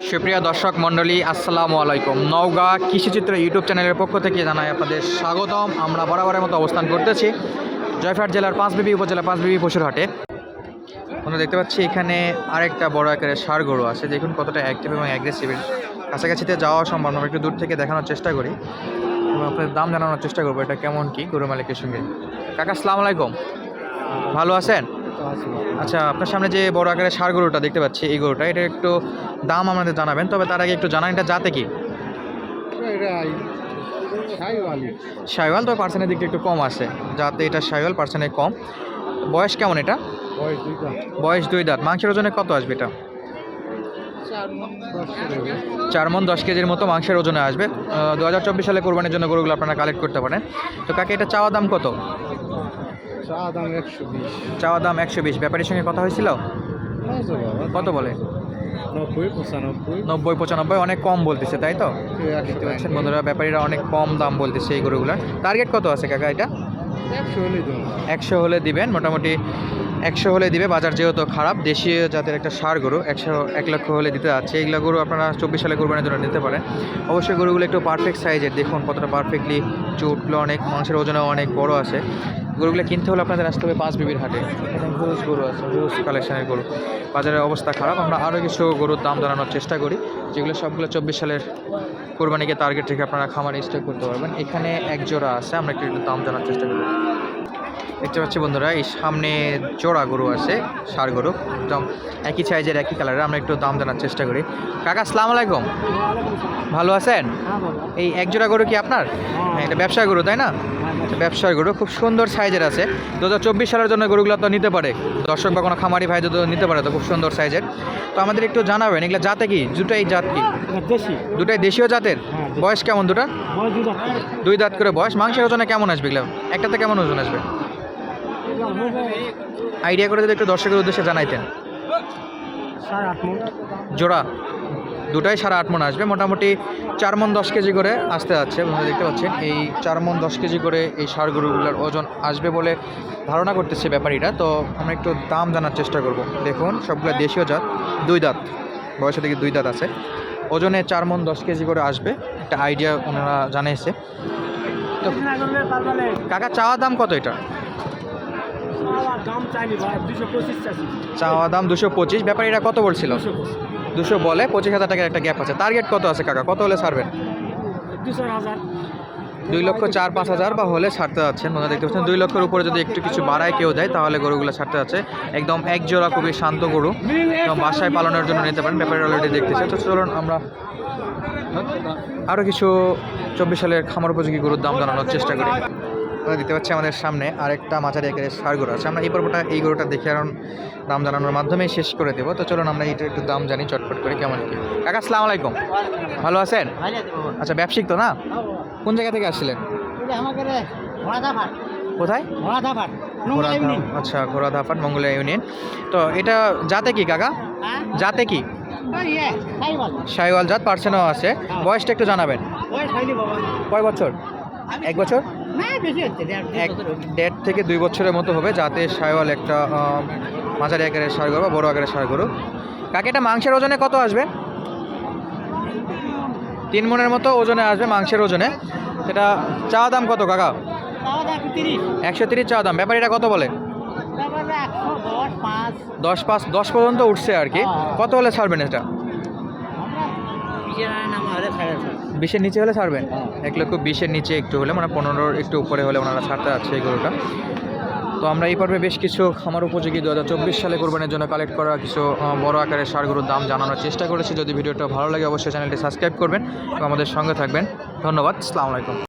সুপ্রিয় দর্শক মণ্ডলী, আসসালামু আলাইকুম। নওগাঁ কৃষিচিত্র ইউটিউব চ্যানেলের পক্ষ থেকে জানাই আপনাদের স্বাগতম। আমরা বরাবরের মতো অবস্থান করতেছি জয়ফাট জেলার পাঁচবিবি উপজেলা পাঁচবিবি পশুরহাটে। আমরা দেখতে পাচ্ছি এখানে আরেকটা বড় আকারের সার গরু আছে। দেখুন কতটা অ্যাক্টিভ এবং অ্যাগ্রেসিভ কাছাকাছিতে যাওয়া সম্ভব আমরা একটু দূর থেকে দেখানোর চেষ্টা করি এবং আপনাদের দাম জানানোর চেষ্টা করব, এটা কেমন কি গরু মালিকের সঙ্গে। কাকা, আসসালামু আলাইকুম। ভালো আছেন? আচ্ছা আপনার সামনে যে বড় আকারের সার গরুটা দেখতে পাচ্ছি এই গরুটা এটা একটু দাম আমাদের জানাবেন তবে তার আগে একটু জানান এটা যাতে কি? সাইওয়াল। তো পার্সেন্টের দিকটা একটু কম আছে যাতে এটা সাইওয়াল পার্সেন্টের কম। বয়স কেমন এটা? বয়স দুই দাঁত। মাংসের ওজনে কত আসবে এটা? চার মন দশ কেজির মতো মাংসের ওজনে আসবে। দু হাজার চব্বিশ সালে কোরবানির জন্য গরুগুলো আপনারা কালেক্ট করতে পারেন। তো কাকে এটা চাওয়া দাম কত? চাওয়া দাম একশো বিশ। ব্যাপারীর সঙ্গে কথা হয়েছিল? কত বলে? নব্বই পঁচানব্বই। নব্বই পঁচানব্বই অনেক কম বলতেছে তাই তো? দেখতে পাচ্ছেন বন্ধুরা ব্যাপারীরা অনেক কম দাম বলতেছে এই গরুগুলোর। টার্গেট কত আছে কাকা এটা? একশো একশো হলে দিবেন মোটামুটি একশো হলে দিবে, বাজার যেহেতু খারাপ, দেশীয় জাতের একটা সার গরু, একশো, এক লক্ষ হলে দিতে যাচ্ছে। এইগুলো গরু আপনারা চব্বিশ সালে কোরবানির জন্য নিতে পারেন। অবশ্যই গরুগুলো একটু পারফেক্ট সাইজের দেখুন কতটা পারফেক্টলি চুটগুলো অনেক, মাংসের ওজনও অনেক বড় আছে। গরুগুলো কিনতে হলে আপনাদের আসতে হবে পাঁচ বিবির হাটে। এখানে হিউজ গরু আছে হিউজ কালেকশনের গরু। বাজারের অবস্থা খারাপ। আমরা আরও কিছু গরুর দাম জানানোর চেষ্টা করি। যেগুলো সবগুলো চব্বিশ সালের কোরবানিকে টার্গেট রেখে আপনারা খামারে স্টক করতে পারবেন। এখানে এক জোড়া আছে, আমরা একটু দাম জানার চেষ্টা করি। দেখতে পাচ্ছি বন্ধুরা এই সামনে জোড়া গরু আছে সার গরু। একদম একই সাইজের একই কালারের আমরা একটু দাম জানার চেষ্টা করি। কাকা আসসালামু আলাইকুম। ভালো আছেন? এই এক জোড়া গরু কি আপনার? হ্যাঁ, এটা ব্যবসায় গরু তাই না? এটা ব্যবসায় গরু খুব সুন্দর সাইজের আছে। দু হাজার চব্বিশ সালের জন্য গরুগুলো তো নিতে পারে। দর্শক বা কোনো খামারি ভাই যদি নিতে পারে তো খুব সুন্দর সাইজের তো আমাদের একটু জানাবেন এগুলো জাতে কি? দুটাই জাত কি? দুটাই দেশীয় জাতের? হ্যাঁ, বয়স কেমন দুটা দুই দুই দাঁত করে বয়স। মাংসের ওজনে কেমন আসবে এগুলো? একটাতে কেমন ওজন আসবে? আইডিয়া করে যদি একটু দর্শকের উদ্দেশ্যে জানাইতেন। জোড়া দুটাই সাড়ে আট মন আসবে। মোটামুটি চার মন দশ কেজি করে আসতে যাচ্ছে আপনারা দেখতে পাচ্ছেন। এই চার মন দশ কেজি করে এই সার গরুগুলোর ওজন আসবে বলে ধারণা করতেছে ব্যাপারীরা। তো আমরা একটু দাম জানার চেষ্টা করব। দেখুন সবগুলো দেশীয় জাত দুই দাঁত বয়সে দিকে দুই দাঁত আছে। ওজনে চার মন দশ কেজি করে আসবে একটা আইডিয়া ওনারা জানিয়েছে তো কাকা চাওয়া দাম কত এটা দাম চাইনি ভাই দুশো পঁচিশ চাষি চাওয়া দাম দুশো পঁচিশ ব্যাপারীরা কত বলছিল? দুশো বলে পঁচিশ হাজার টাকার একটা গ্যাপ আছে। টার্গেট কত আছে কাকা? কত হলে ছাড়বেন? দুই লক্ষ চার পাঁচ হাজার বা হলে ছাড়তে যাচ্ছেন মনে দেখতে পাচ্ছেন। দুই লক্ষের উপরে যদি একটু কিছু বাড়ায় কেউ দেয় তাহলে গরুগুলো ছাড়তে যাচ্ছে। একদম এক জোড়া খুবই শান্ত গরু। এবং বাসায় পালনের জন্য নিতে পারেন ব্যাপারে অলরেডি দেখতেছে। তো চলুন আমরা আরও কিছু চব্বিশ সালের খামার উপযোগী গরুর দাম জানানোর চেষ্টা করি। আমরা দিতে পাচ্ছি আমাদের সামনে আরেকটা মাঝারি আকারের সার গরু আছে। আমরা এই পর্বটা এই গরুটা দেখে আর দাম জানানোর মাধ্যমেই শেষ করে দেবো। তো চলুন আমরা এটা একটু দাম জানি চটপট করে কেমন কি। কাকা আসসালামু আলাইকুম। ভালো আছেন? আচ্ছা ব্যবসায়িক তো না? কোন জায়গা থেকে আসছিলেন? কোথায়। আচ্ছা ঘোড়াধাপাট মঙ্গলা ইউনিয়ন। তো এটা জাতে কি কাকা? জাতে কি? সাইওয়াল। জাত পার্সেনও আছে। বয়সটা একটু জানাবেন। কয় বছর? এক বছর? এক দেড় থেকে দুই বছরের মতো হবে যাতে সাইওয়াল একটা মাঝারি আকারের সার গরু বা বড় আকারের সার গরু। কাকে এটা মাংসের ওজনে কত আসবে? তিন মনের মতো ওজনে আসবে মাংসের ওজনে। এটা চাওয়া দাম কত কাকা? একশো তিরিশ। চাওয়া দাম। ব্যাপারীটা কত বলে? দশ পাঁচ। দশ পর্যন্ত উঠছে আর কি। কত হলে ছাড়বেন এটা? বিশের নিচে হলে ছাড়বেন। এক লক্ষ বিশের নিচে একটু হলে মানে পনেরোর একটু উপরে হলে ওনারা ছাড়তে যাচ্ছে এই গরুটা। তো আমরা এই পর্বে বেশ কিছু খামার উপযোগী দু হাজার চব্বিশ সালে কোরবানির জন্য কালেক্ট করা কিছু বড় আকারের সার গরুর দাম জানানোর চেষ্টা করেছি। যদি ভিডিওটা ভালো লাগে, অবশ্যই চ্যানেলটি সাবস্ক্রাইব করবেন এবং আমাদের সঙ্গে থাকবেন। ধন্যবাদ আলাইকুম।